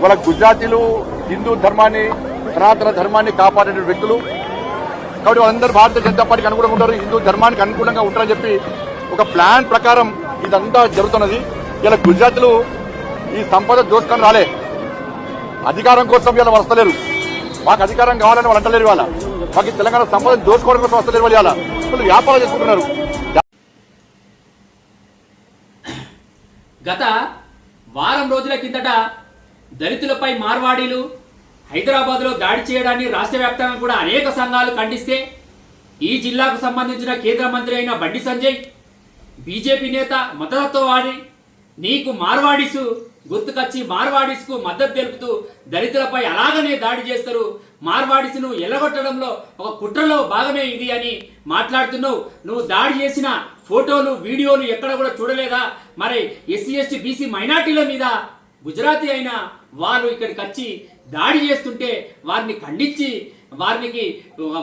వాళ్ళ గుజరాతీలు హిందూ ధర్మాన్ని సనాతన ధర్మాన్ని కాపాడే వ్యక్తులు. కాబట్టి వాళ్ళందరూ భారతీయ జనతా పార్టీకి అనుకూలంగా ఉంటారు హిందూ ధర్మానికి అనుకూలంగా ఉంటారని చెప్పి ఒక ప్లాన్ ప్రకారం ఇదంతా జరుగుతున్నది. ఇలా గుజరాత్లు ఈ సంపద దోసుకొని రాలే. అధికారం కోసం ఇలా వాళ్ళు వస్తలేరు. మాకు అధికారం కావాలని వాళ్ళు అంటలేరు ఇవాళ. మాకు తెలంగాణ సంపద దోచుకోవడం కోసం వస్తలేరు వాళ్ళు ఇవాళ. వాళ్ళు వ్యాపారం చేసుకుంటున్నారు. గత వారం రోజుల కిందట దళితులపై మార్వాడీలు హైదరాబాద్లో దాడి చేయడాన్ని రాష్ట్ర వ్యాప్తంగా కూడా అనేక సంఘాలు ఖండిస్తే ఈ జిల్లాకు సంబంధించిన కేంద్ర మంత్రి అయిన బండి సంజయ్ బీజేపీ నేత మతతత్వవాది వాడి నీకు మార్వాడిసు గుర్తుకొచ్చి మార్వాడీస్కు మద్దతు తెలుపుతూ దళితులపై అలాగనే దాడి చేస్తారు. మార్వాడీసును ఎల్లగొట్టడంలో ఒక కుట్రలో భాగమే ఇది అని మాట్లాడుతున్నావు. నువ్వు దాడి చేసిన ఫోటోలు వీడియోలు ఎక్కడ కూడా చూడలేదా? మరి ఎస్సీ ఎస్టీ బీసీ మైనార్టీల మీద గుజరాతీ అయినా వాళ్ళు ఇక్కడికి వచ్చి దాడి చేస్తుంటే వారిని ఖండించి వారికి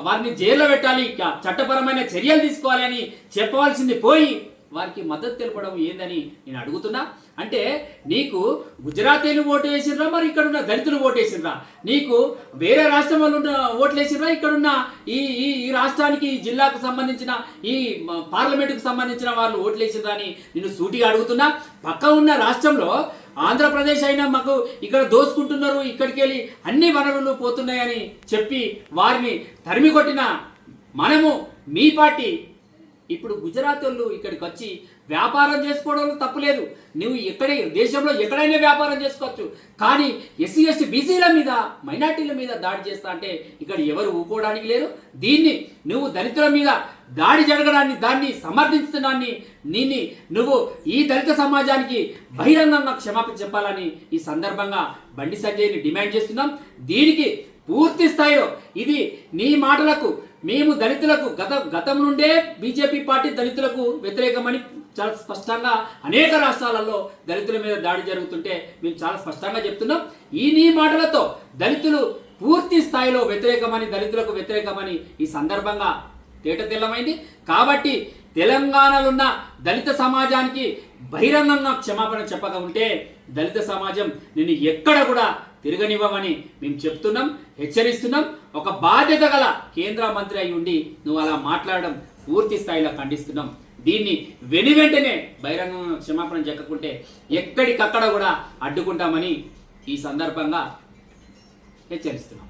వారిని జైల్లో పెట్టాలి చట్టపరమైన చర్యలు తీసుకోవాలి అని చెప్పవలసింది పోయి వారికి మద్దతు తెలపడం ఏందని నేను అడుగుతున్నా. అంటే నీకు గుజరాతీలు ఓటు వేసిర్రా మరి ఇక్కడున్న దళితులు ఓటు వేసిర్రా? నీకు వేరే రాష్ట్రం వాళ్ళు ఉన్న ఓట్లు వేసిర్రా ఇక్కడున్న ఈ ఈ ఈ రాష్ట్రానికి ఈ జిల్లాకు సంబంధించిన ఈ పార్లమెంటుకు సంబంధించిన వాళ్ళు ఓట్లు వేసిర్రా అని నేను సూటిగా అడుగుతున్నా. పక్క ఉన్న రాష్ట్రంలో ఆంధ్రప్రదేశ్ అయినా మాకు ఇక్కడ దోసుకుంటున్నారు ఇక్కడికి వెళ్ళి అన్ని వనరులు పోతున్నాయని చెప్పి వారిని తరిమి కొట్టిన మనము మీ పార్టీ ఇప్పుడు గుజరాత్ వాళ్ళు ఇక్కడికి వచ్చి వ్యాపారం చేసుకోవడంలో తప్పులేదు. నువ్వు ఎక్కడే దేశంలో ఎక్కడైనా వ్యాపారం చేసుకోవచ్చు. కానీ ఎస్సీ ఎస్టీ బీసీల మీద మైనార్టీల మీద దాడి చేస్తా అంటే ఇక్కడ ఎవరు ఊకోవడానికి లేరు. దీన్ని నువ్వు దళితుల మీద దాడి జరగడాన్ని దాన్ని సమర్థించడాన్ని నిన్ని నువ్వు ఈ దళిత సమాజానికి బహిరంగంగా క్షమాపణ చెప్పాలని ఈ సందర్భంగా బండి సంజయ్ని డిమాండ్ చేస్తున్నాం. దీనికి పూర్తి స్థాయిలో ఇది నీ మాటలకు మేము దళితులకు గత గతం నుండే బీజేపీ పార్టీ దళితులకు వ్యతిరేకమని చాలా స్పష్టంగా అనేక రాష్ట్రాలలో దళితుల మీద దాడి జరుగుతుంటే మేము చాలా స్పష్టంగా చెప్తున్నాం. ఈ నీ మాటలతో దళితులు పూర్తి స్థాయిలో వ్యతిరేకమని దళితులకు వ్యతిరేకమని ఈ సందర్భంగా తేట తెల్లమైంది. కాబట్టి తెలంగాణలో ఉన్న దళిత సమాజానికి బహిరంగంగా క్షమాపణ చెప్పక ఉంటే దళిత సమాజం నేను ఎక్కడ కూడా తిరగనివ్వమని మేము చెప్తున్నాం హెచ్చరిస్తున్నాం. ఒక బాధ్యత గల కేంద్ర మంత్రి అయి ఉండి నువ్వు అలా మాట్లాడడం పూర్తి స్థాయిలో ఖండిస్తున్నాం. దీన్ని వెని వెంటనే బహిరంగ క్షమాపణ చెక్కకుంటే ఎక్కడికక్కడ కూడా అడ్డుకుంటామని ఈ సందర్భంగా హెచ్చరిస్తున్నాం.